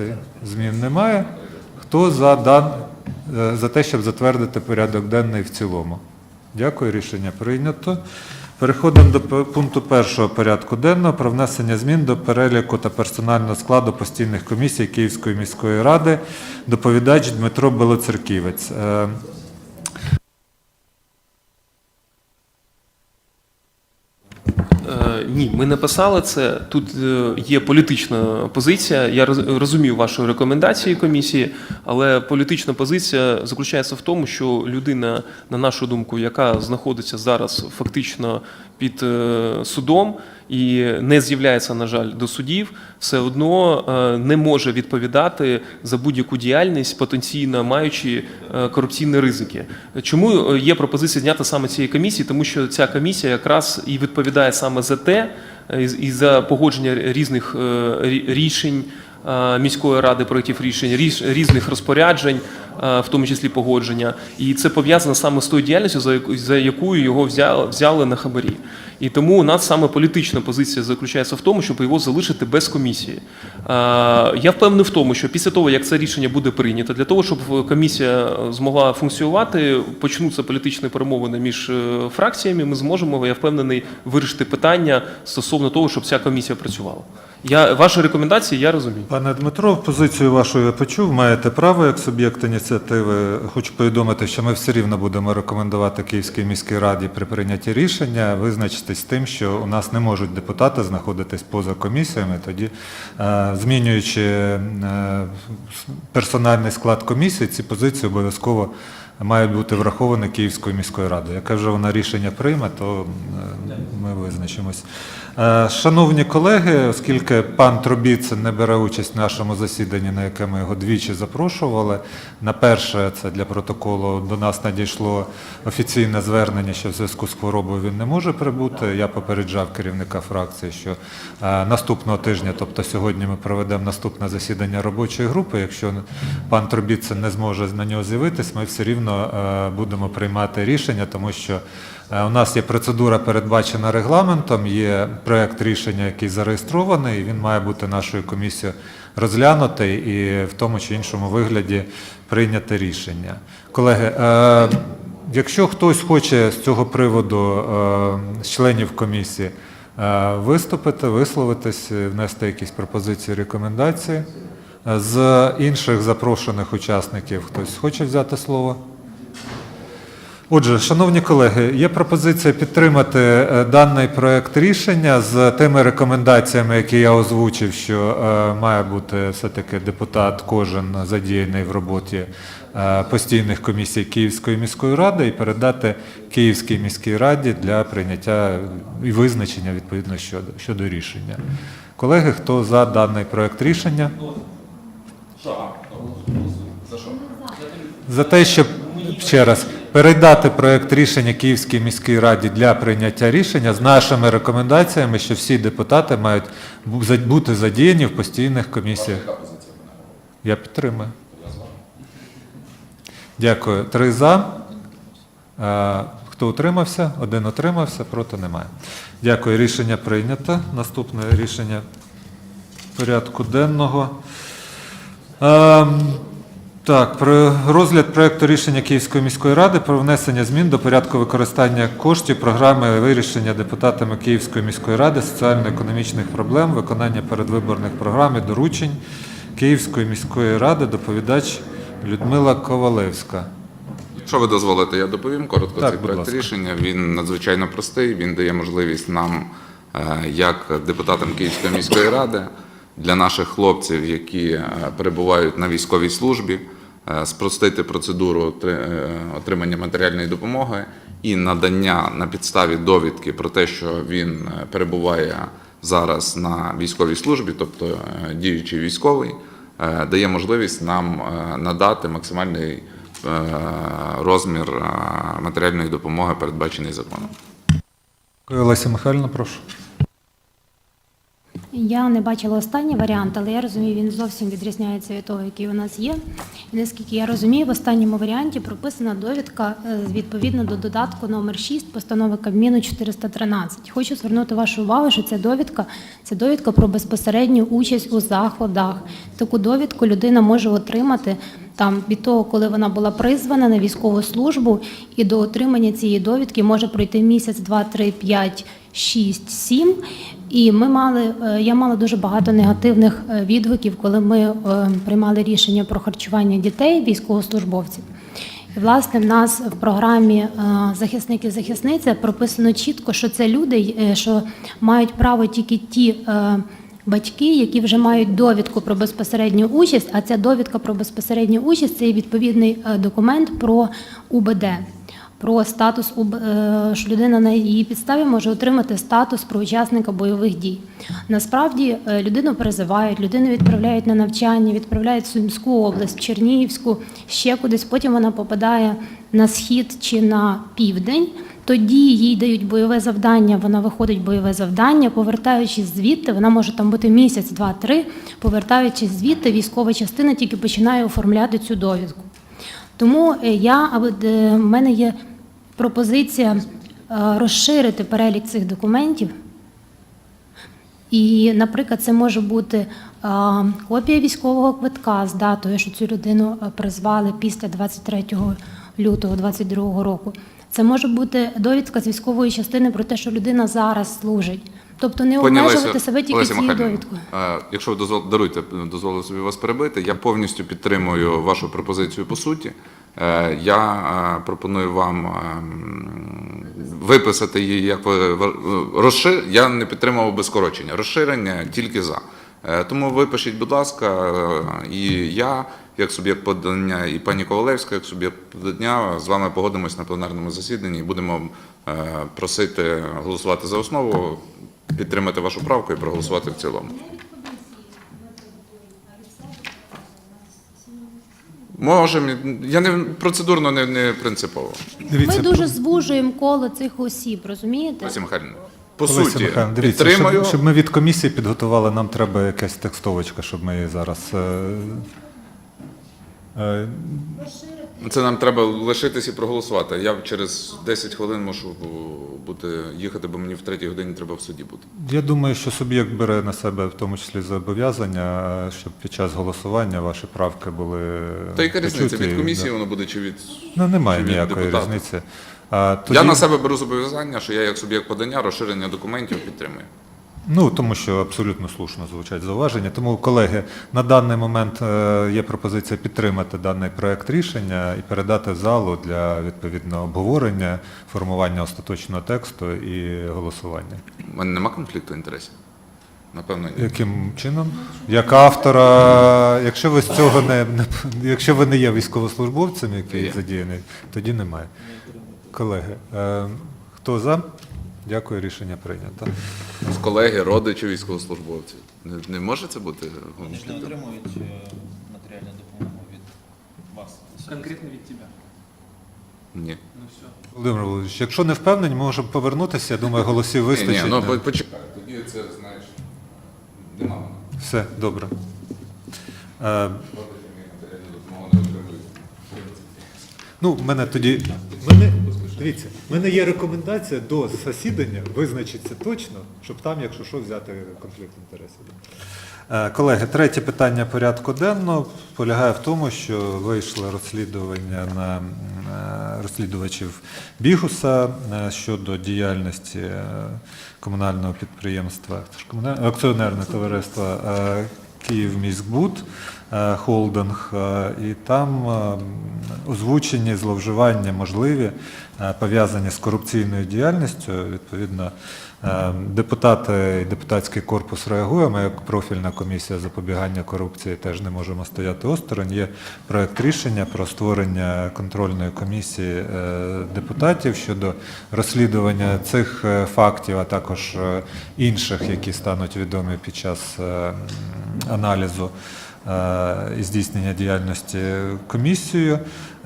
пропозицій? Змін немає. Хто за, дан, е, за те, щоб затвердити порядок денний в цілому? Дякую, рішення прийнято. Переходимо до пункту першого порядку денного про внесення змін до переліку та персонального складу постійних комісій Київської міської ради. Доповідач Дмитро Белоцерківець. Е, Е, Ні, ми не писали це. Тут е, є політична позиція. Я роз- розумію вашу рекомендації комісії, але політична позиція заключається в тому, що людина, на нашу думку, яка знаходиться зараз фактично під е, судом і не з'являється, на жаль, до судів, все одно е, не може відповідати за будь-яку діяльність, потенційно маючи е, корупційні ризики. Чому е, є пропозиція зняти саме цієї комісії? Тому що ця комісія якраз і відповідає саме за те, і- за погодження різних рішень. Міської ради проєктів рішень, ріш- різних розпоряджень, в тому числі погодження, і це пов'язано саме з тою діяльністю, за якою його взяли, взяли на хабарі. І тому у нас саме політична позиція заключається в тому, щоб його залишити без комісії. Е, Я впевнений в тому, що після того, як це рішення буде прийнято, для того, щоб комісія змогла функціонувати, почнуться політичні перемовини між е, фракціями. Ми зможемо, я впевнений, вирішити питання стосовно того, щоб ця комісія працювала. Я ваші рекомендації я розумію. Пане Дмитро, позицію вашу я почув. Маєте право як суб'єкт ініціативи. Хочу повідомити, що ми все рівно будемо рекомендувати Київській міській раді при прийнятті рішення визначитись тим, що у нас не можуть депутати знаходитись поза комісіями. Тоді, е, змінюючи е, персональний склад комісії, ці позиції обов'язково мають бути враховані Київською міською радою. Яке вже вона рішення прийме, то е, ми визначимось. Е, Шановні колеги, оскільки пан Трубіцин не бере участь в нашому засіданні, на яке ми його двічі запрошували, на перше, це для протоколу, до нас надійшло офіційне звернення, що в зв'язку з хворобою він не може прибути. Я попереджав керівника фракції, що е, наступного тижня, тобто сьогодні, ми проведемо наступне засідання робочої групи. Якщо пан Трубіцин не зможе на нього з'явитись, ми все рівно е, будемо приймати рішення, тому що Е, У нас є процедура, передбачена регламентом, є проект рішення, який зареєстрований, і він має бути нашою комісією розглянутий і в тому чи іншому вигляді прийняти рішення. Колеги, е, якщо хтось хоче з цього приводу з членів комісії виступити, висловитись, внести якісь пропозиції, рекомендації, з інших запрошених учасників хтось хоче взяти слово? Отже, шановні колеги, є пропозиція підтримати е, даний проект рішення з тими рекомендаціями, які я озвучив, що е, має бути все-таки депутат кожен задіяний в роботі е, постійних комісій Київської міської ради і передати Київській міській раді для прийняття і визначення відповідно щодо, щодо рішення. Колеги, хто за даний проект рішення? За те, щоб ще раз передати проект рішення Київській міській раді для прийняття рішення з нашими рекомендаціями, що всі депутати мають бути задіяні в постійних комісіях. Я підтримую. Дякую. Три за. Хто утримався? Один утримався, проти немає. Дякую. Рішення прийнято. Наступне рішення порядку денного. Так, про розгляд проекту рішення Київської міської ради про внесення змін до порядку використання коштів програми вирішення депутатами Київської міської ради соціально-економічних проблем, виконання передвиборних програм і доручень Київської міської ради, доповідач Людмила Ковалевська. Якщо ви дозволите, я доповім коротко Так, цей проект ласка. рішення. Він надзвичайно простий. Він дає можливість нам, е, як депутатам Київської міської ради, для наших хлопців, які е, перебувають на військовій службі, спростити процедуру е, отримання матеріальної допомоги і надання на підставі довідки про те, що він е, перебуває зараз на військовій службі, тобто е, діючий військовий, е, дає можливість нам е, надати максимальний е, розмір е, матеріальної допомоги, передбачений законом. Олеся Михайловна, прошу. Я не бачила останній варіант, але я розумію, він зовсім відрізняється від того, який у нас є. Наскільки я розумію, в останньому варіанті прописана довідка е, відповідно до додатку номер 6 постанови Кабміну 413. Хочу звернути вашу увагу, що ця довідка це довідка про безпосередню участь у заходах. Таку довідку людина може отримати там від того, коли вона була призвана на військову службу, і до отримання цієї довідки може пройти місяць, два, три, п'ять, шість, сім. І ми мали, е, я мала дуже багато негативних е, відгуків, коли ми е, приймали рішення про харчування дітей, військовослужбовців. І, власне, в нас в програмі захисники захисниця прописано чітко, що це люди, що мають право тільки ті. Батьки, які вже мають довідку про безпосередню участь, а ця довідка про безпосередню участь це відповідний е, документ про УБД, про статус е, що людина на її підставі може отримати статус про учасника бойових дій. Насправді е, людину призивають, людину відправляють на навчання, відправляють в Сумську область, Чернігівську, ще кудись. Потім вона попадає на схід чи на південь. Тоді їй дають бойове завдання, вона виходить бойове завдання, повертаючись звідти, вона може там бути місяць, два, три. Повертаючись звідти, військова частина тільки починає оформляти цю довідку. Тому е, я в мене є пропозиція е, розширити перелік цих документів. І, наприклад, це може бути копія військового квитка з датою, що цю людину е, призвали після 23 лютого 2022 року. Це може бути довідка з військової частини про те, що людина зараз служить. Тобто не Пані обмежувати себе тільки Леся цією Михайлівна, довідкою. Якщо ви дозвол, даруйте, дозволив собі вас перебити, я повністю підтримую вашу пропозицію по суті. Е, Я е, пропоную вам е, виписати її як ви розшир... Я не підтримував би скорочення. Розширення тільки за. Е, Тому випишіть, будь ласка, е, і я, як суб'єкт подання, і пані Ковалевська, як суб'єкт подання, з вами погодимось на пленарному засіданні і будемо е, просити голосувати за основу, підтримати вашу правку і проголосувати в цілому. Можемо, я не процедурно не, не принципово. Дивіться, Ми дуже звужуємо коло цих осіб, розумієте? Леся Михайлівна, по Олеся суті, Михайлівна, дивіться, підтримую. щоб, щоб ми від комісії підготували, нам треба якась текстовочка, щоб ми її зараз. Е, е, Це нам треба лишитись і проголосувати. Я через 10 хвилин можу бути їхати, бо мені в третій годині треба в суді бути. Я думаю, що суб'єкт бере на себе в тому числі зобов'язання, е, щоб під час голосування ваші правки були. Та яка різниця від комісії, да. воно буде чи від Ну немає чи від ніякої депутата? різниці. А, тоді, Я на себе беру зобов'язання, що я як суб'єкт подання розширення документів підтримую. Ну тому що абсолютно слушно звучать зауваження. Тому, колеги, на даний момент е, є пропозиція підтримати даний проект рішення і передати залу для відповідного обговорення, формування остаточного тексту і голосування. У мене нема конфлікту інтересів. Напевно, ні. Яким чином? Як автора, якщо ви з цього не, не якщо ви не є військовослужбовцем, який задіяний, тоді немає. Колеги, е, хто за? Дякую, рішення прийнято. З колеги, родичі військовослужбовців. Не, не може це бути Вони ж не конфліктом? отримують е, матеріальну допомогу від вас. Конкретно від тебе. Ні. Ну все. Володимир Володимирович, якщо не впевнені, ми можемо повернутися. Я думаю, голосів Ні, вистачить. ні, ну по- почекай. Тоді це, знаєш, нема мене. Все, добре. Е, Родичі мені матеріальну допомогу не отримують. ну, в мене тоді. Мене, дивіться, в мене є рекомендація до засідання визначитися точно, щоб там, якщо що, взяти конфлікт інтересів. Е, Колеги, третє питання порядку денного полягає в тому, що вийшло розслідування на е, розслідувачів Бігуса е, щодо діяльності комунального підприємства акціонерне товариство Київміськбуд холдинг, е, і там е, озвучені зловживання можливі, е, пов'язані з корупційною діяльністю. Відповідно, е, депутати і депутатський корпус реагуємо, як профільна комісія запобігання корупції теж не можемо стояти осторонь. Є проект рішення про створення контрольної комісії е, депутатів щодо розслідування цих е, фактів, а також е, інших, які стануть відомі під час е, аналізу е, і здійснення діяльності комісією.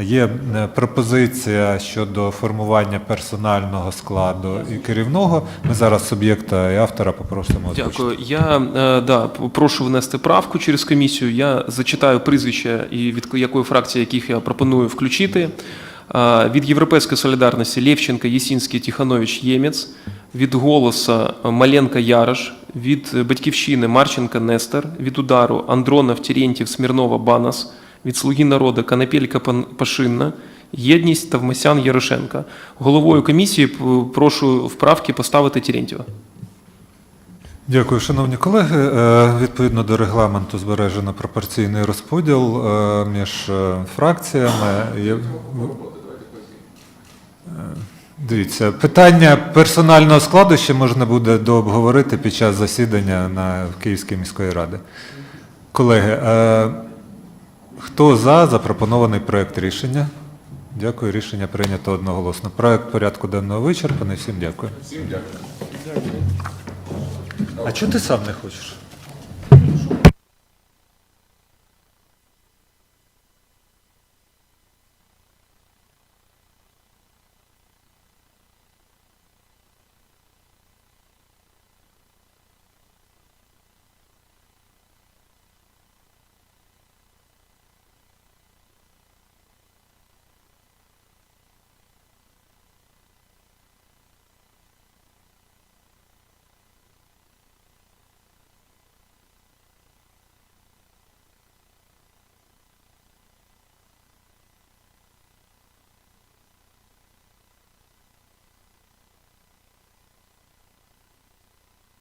Є е, пропозиція щодо формування персонального складу і керівного. Ми зараз суб'єкта і автора попросимо. озвучити. Дякую. Я е, да, прошу внести правку через комісію. Я зачитаю прізвища і від якої фракції, яких я пропоную включити. Е, Від Європейської солідарності Лєвченка, Єсінський, Тиханович, Ємець. Від голоса Маленка Ярош. Від Батьківщини Марченка Нестер. Від удару Андронов, Терентьєв, Смірнова, Банас. Від Слуги народу Канапелька Пашинна. Єдність Тавмасян Ярошенка. Головою комісії прошу в правки поставити Терентьєва. Дякую, шановні колеги. Е, Відповідно до регламенту збережено пропорційний розподіл е, між е, фракціями. Дивіться, питання персонального складу ще можна буде дообговорити під час засідання на Київській міської ради. Колеги, е, хто за запропонований проект рішення? Дякую, рішення прийнято одноголосно. Проект порядку денного вичерпаний. Всім дякую. Всім дякую. А чого ти сам не хочеш?